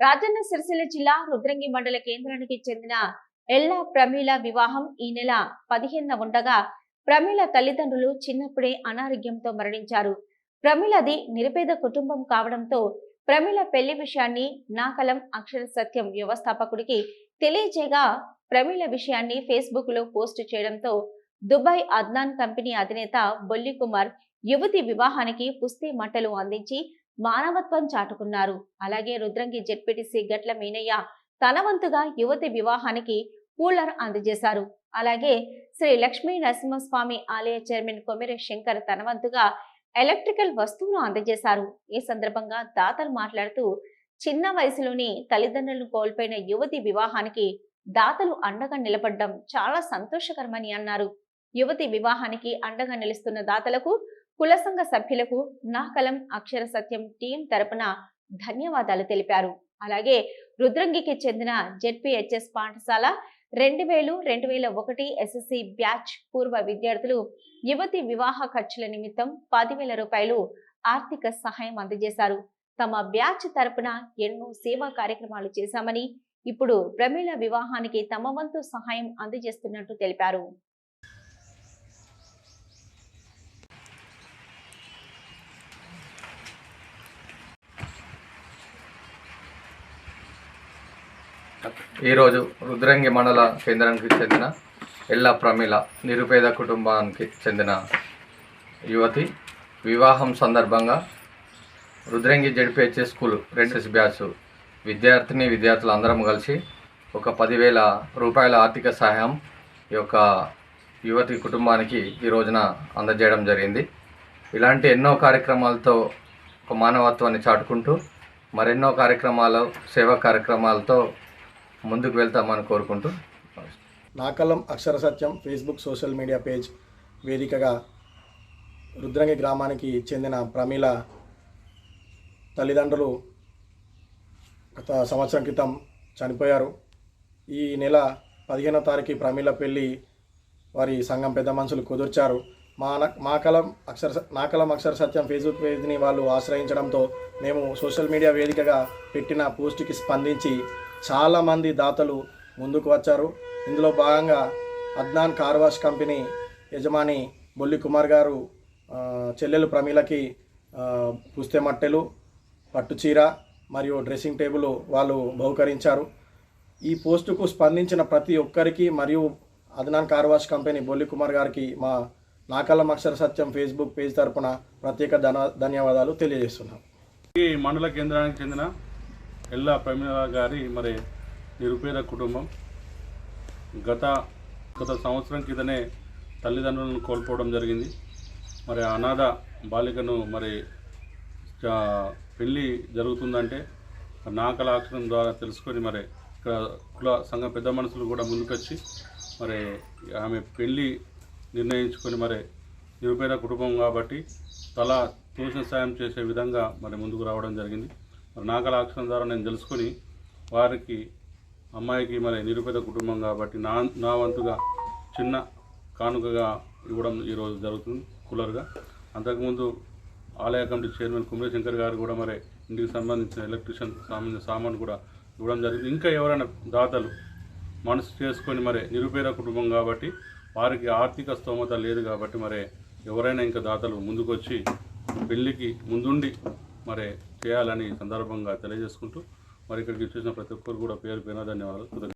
రాజన్న సిరిసిల్ల జిల్లా రుద్రంగి మండల కేంద్రానికి చెందిన ఎల్లా ప్రమీల వివాహం ఈ నెల పదిహేనున ఉండగా ప్రమీల తల్లిదండ్రులు చిన్నప్పుడే అనారోగ్యంతో మరణించారు. ప్రమీలది నిరుపేద కుటుంబం కావడంతో ప్రమీల పెళ్ళి విషయాన్ని నాకలం అక్షర సత్యం వ్యవస్థాపకుడికి తెలియజేయగా ప్రమీల విషయాన్ని ఫేస్బుక్లో పోస్ట్ చేయడంతో దుబాయ్ అద్నాన్ కంపెనీ అధినేత బొల్లి కుమార్ యువతి వివాహానికి పుస్తీ మంటలు అందించి మానవత్వం చాటుకున్నారు. అలాగే రుద్రంగి జెడ్పీటీసీ గట్ల మీనయ్య తనవంతుగా యువతి వివాహానికి కూలర్ అందజేశారు. అలాగే శ్రీ లక్ష్మీ నరసింహస్వామి ఆలయ చైర్మన్ కొమెరె శంకర్ తనవంతుగా ఎలక్ట్రికల్ వస్తువులు అందజేశారు. ఈ సందర్భంగా దాతలు మాట్లాడుతూ చిన్న వయసులోని తల్లిదండ్రులను కోల్పోయిన యువతి వివాహానికి దాతలు అండగా నిలబడ్డం చాలా సంతోషకరమని అన్నారు. యువతి వివాహానికి అండగా నిలుస్తున్న దాతలకు కుల సంఘ సభ్యులకు నాకలం అక్షర సత్యం టీం తరపున ధన్యవాదాలు తెలిపారు. అలాగే రుద్రంగికి చెందిన జెడ్పీహెచ్ఎస్ పాఠశాల రెండు వేలు రెండు వేల ఒకటి ఎస్ఎస్సి బ్యాచ్ పూర్వ విద్యార్థులు యువతి వివాహ ఖర్చుల నిమిత్తం పదివేల రూపాయలు ఆర్థిక సహాయం అందజేశారు. తమ బ్యాచ్ తరపున ఎన్నో సేవా కార్యక్రమాలు చేశామని ఇప్పుడు ప్రమీల వివాహానికి తమ వంతు సహాయం అందజేస్తున్నట్టు తెలిపారు. ఈరోజు రుద్రంగి మండల కేంద్రానికి చెందిన ఎల్ల ప్రమిళ నిరుపేద కుటుంబానికి చెందిన యువతి. వివాహం సందర్భంగా రుద్రంగి జడిపిహెచ్ఏ స్కూల్ రెండెస్ బ్యాచ్ విద్యార్థిని విద్యార్థులు అందరం కలిసి ఒక పదివేల రూపాయల ఆర్థిక సహాయం ఈ యొక్క యువతి కుటుంబానికి ఈ రోజున అందజేయడం జరిగింది. ఇలాంటి ఎన్నో కార్యక్రమాలతో ఒక మానవత్వాన్ని చాటుకుంటూ మరెన్నో కార్యక్రమాలు సేవా కార్యక్రమాలతో ముందుకు వెళ్తామని కోరుకుంటూ నాకలం Akshara Satyam Facebook social media page వేదికగా రుద్రంగి గ్రామానికి చెందిన ప్రమీల తల్లిదండ్రులు గత సంవత్సరం క్రితం చనిపోయారు. ఈ నెల పదిహేనో తారీఖు ప్రమీల పెళ్ళి వారి సంఘం పెద్ద మనుషులు కుదుర్చారు. మా మా కలం అక్షర నాకలం నా కలం అక్షర సత్యం ఫేస్బుక్ పేజ్ని వాళ్ళు ఆశ్రయించడంతో మేము సోషల్ మీడియా వేదికగా పెట్టిన పోస్ట్కి స్పందించి చాలామంది దాతలు ముందుకు వచ్చారు. ఇందులో భాగంగా అద్నాన్ కార్ వాష్ కంపెనీ యజమాని బొల్లి కుమార్ గారు చెల్లెలు ప్రమీలకి పుస్తే మట్టెలు పట్టుచీర మరియు డ్రెస్సింగ్ టేబుల్ వాళ్ళు బహుకరించారు. ఈ పోస్టుకు స్పందించిన ప్రతి ఒక్కరికి మరియు అదనాన్ కార్ వాష్ కంపెనీ బొల్లి కుమార్ గారికి మా నాకలం అక్షర సత్యం ఫేస్బుక్ పేజ్ తరపున ప్రత్యేక ధన ధన్యవాదాలు తెలియజేస్తున్నాం. ఈ మండల కేంద్రానికి చెందిన ఎల్లా ప్రమీల గారి మరి నిరుపేద కుటుంబం. గత గత సంవత్సరం క్రితనే తల్లిదండ్రులను కోల్పోవడం జరిగింది. మరి అనాథ బాలికను మరి పెళ్ళి జరుగుతుందంటే నాకల అక్షరం ద్వారా తెలుసుకొని మరి ఇక్కడ కుల సంఘ పెద్ద మనుషులు కూడా ముందుకొచ్చి మరి ఆమె పెళ్ళి నిర్ణయించుకొని మరి నిరుపేద కుటుంబం కాబట్టి తల తోసిన సాయం చేసే విధంగా మరి ముందుకు రావడం జరిగింది. మరి నాగల అక్షరం ద్వారా నేను తెలుసుకొని వారికి అమ్మాయికి మరి నిరుపేద కుటుంబం కాబట్టి నా నా వంతుగా చిన్న కానుకగా ఇవ్వడం ఈరోజు జరుగుతుంది కూలర్గా. అంతకుముందు ఆలయ కమిటీ చైర్మన్ కుమరే శంకర్ గారు కూడా మరి ఇంటికి సంబంధించిన ఎలక్ట్రిషియన్ సంబంధించిన సామాన్ కూడా ఇవ్వడం జరిగింది. ఇంకా ఎవరైనా దాతలు మనసు చేసుకొని మరి నిరుపేద కుటుంబం కాబట్టి వారికి ఆర్థిక స్తోమత లేదు కాబట్టి మరి ఎవరైనా ఇంకా దాతలు ముందుకొచ్చి పెళ్ళికి ముందుండి మరి చేయాలని సందర్భంగా తెలియజేసుకుంటూ మరి ఇక్కడికి చూసిన ప్రతి ఒక్కరు కూడా పేరు పేరు ధన్యవాదాలు.